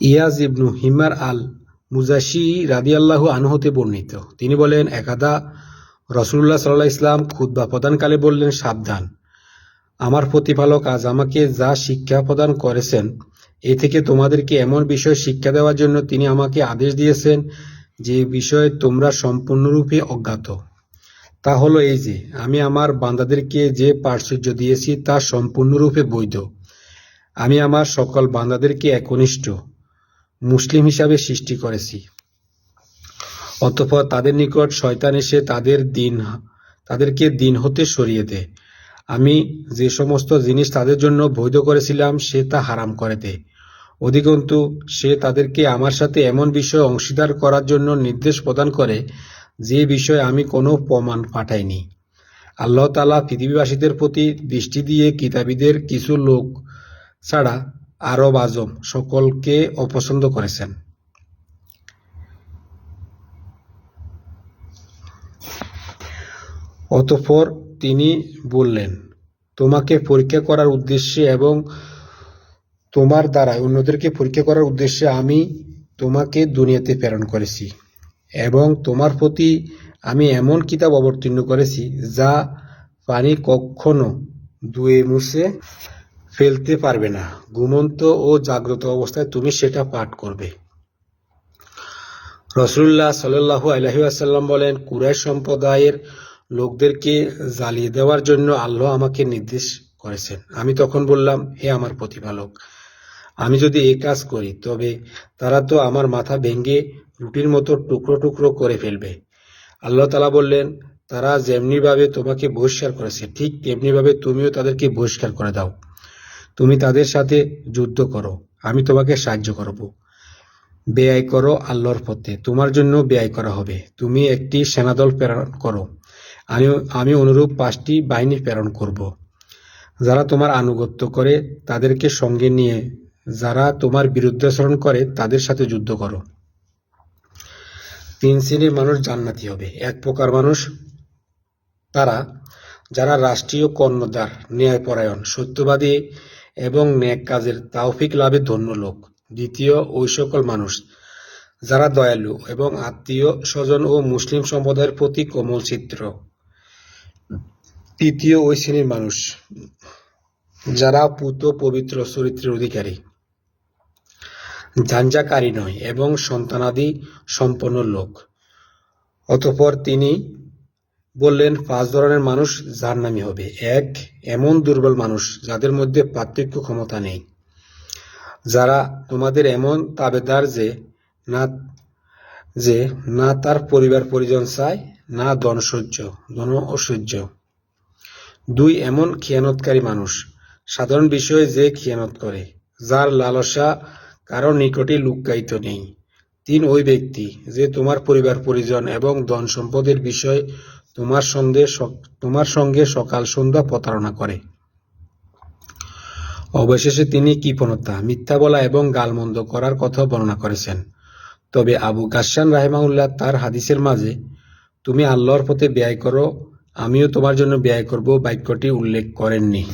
ইয়াজ ইবনু হিমার আল মুজাশি রাদিয়াল্লাহু আনহু হতে বর্ণিত। তিনি বলেন, একাদা রসুল্লাহ সাল্লাহ ইসলাম খুদ্া প্রদানকালে বললেন, সাবধান। আমার প্রতিপালক আজ আমাকে যা শিক্ষা প্রদান করেছেন, এ থেকে তোমাদেরকে এমন বিষয় শিক্ষা দেওয়ার জন্য তিনি আমাকে আদেশ দিয়েছেন যে বিষয়ে তোমরা সম্পূর্ণরূপে অজ্ঞাত। তা হলো এই যে, আমি আমার বান্দাদেরকে যে পার্শ্বর্য দিয়েছি তা সম্পূর্ণরূপে বৈধ। আমি আমার সকল বান্দাদেরকে একনিষ্ঠ। মুসলিম হিসাবে সৃষ্টি করেছি। অতঃপর তাদের নিকট শয়তান এসে তাদের দিন, তাদেরকে দিন হতে সরিয়ে দেয় আমি যে সমস্ত জিনিস তাদের জন্য বৈধ করেছিলাম, সে তা হারাম করে দেয় অধিকন্তু, সে তাদেরকে আমার সাথে এমন বিষয় অংশীদার করার জন্য নির্দেশ প্রদান করে, যে বিষয়ে আমি কোনো প্রমাণ পাঠাইনি। আল্লাহ তালা পৃথিবীবাসীদের প্রতি দৃষ্টি দিয়ে কিতাবীদের কিছু লোক ছাড়া আরব আজম সকলকে অপছন্দ করেছেন। অতঃপর তিনি বললেন, তোমাকে পরীক্ষা করার উদ্দেশ্যে এবং তোমার দ্বারা অন্যদেরকে পরীক্ষা করার উদ্দেশ্যে আমি তোমাকে দুনিয়াতে প্রেরণ করেছি এবং তোমার প্রতি আমি এমন কিতাব অবতীর্ণ করেছি যা পানি কখনো ধুয়ে মুছে ফেলতে পারবে না। ঘুমন্ত ও জাগ্রত অবস্থায় তুমি সেটা পাঠ করবে। রসুল্লাহ সাল্লু আলহি আসাল্লাম বলেন, কুরাইশ সম্প্রদায়ের লোকদেরকে জ্বালিয়ে দেওয়ার জন্য আল্লাহ আমাকে নির্দেশ করেছেন। আমি তখন বললাম, হে আমার প্রতিপালক, আমি যদি এই কাজ করি, তবে তারা তো আমার মাথা ভেঙে রুটির মতো টুকরো টুকরো করে ফেলবে। আল্লাহ তালা বললেন, তারা যেমনিভাবে তোমাকে বহিষ্কার করেছে, ঠিক তেমনিভাবে তুমিও তাদেরকে বহিষ্কার করে দাও। তুমি তাদের সাথে যুদ্ধ করো, আমি তোমাকে সাহায্য করব। ব্যয় করো আল্লাহর পথে, তোমার জন্য ব্যয় করা হবে। তুমি একটি সেনাদল প্রেরণ করো। আমি আমি অনুরূপ পাঁচটি বাহিনী প্রেরণ করব। যারা তোমার আনুগত্য করে, তাদেরকে সঙ্গে নিয়ে যারা তোমার বিরুদ্ধাচরণ করে, তাদের সাথে যুদ্ধ করো। তিন শ্রেণির মানুষ জান্নাতি হবে। এক প্রকার মানুষ তারা, যারা রাষ্ট্রীয় কর্ণধার, ন্যায়পরায়ণ, সত্যবাদী এবং ন্যাক কাজের তাওফিক লাভে ধন্য লোক, দ্বিতীয় ওই সকল মানুষ যারা দয়ালু এবং আত্মীয় স্বজন ও মুসলিম সম্প্রদায়ের প্রতি কোমল চিত্র। তৃতীয় ওই শ্রেণির মানুষ যারা পুত পবিত্র চরিত্রের অধিকারী। ঝাঞ্ঝাকারী নয় এবং সন্তানাদি সম্পন্ন লোক। অতঃপর তিনি বললেন, পাঁচ ধরনের মানুষ জাহান্নামী হবে। এক, এমন দুর্বল মানুষ যাদের মধ্যে পার্থক্য ক্ষমতা নেই। যারা তোমাদের এমন তাবেদার যে না যে না তার পরিবার পরিজন চায়, না ধন সহ্য, ধন অসহ্য। দুই, এমন খিয়ানতকারী মানুষ। সাধারণ বিষয়ে যে খিয়ানত করে, যার লালসা কারও নিকটে লুক্কায়িত নেই। তিন, ওই ব্যক্তি যে তোমার পরিবার পরিজন এবং ধন সম্পদের বিষয় তোমার সঙ্গে তোমার সঙ্গে সকাল সন্ধ্যা প্রতারণা করে। অবশেষে তিনি কৃপণতা মিথ্যা বলা এবং গালমন্দ করার কথা বর্ণনা করেছেন। তবে আবু গাসান রাহেমাউল্লাহ তার হাদিসের মাঝে, তুমি আল্লাহর পথে ব্যয় করো, আমিও তোমার জন্য ব্যয় করব বাক্যটি উল্লেখ করেননি।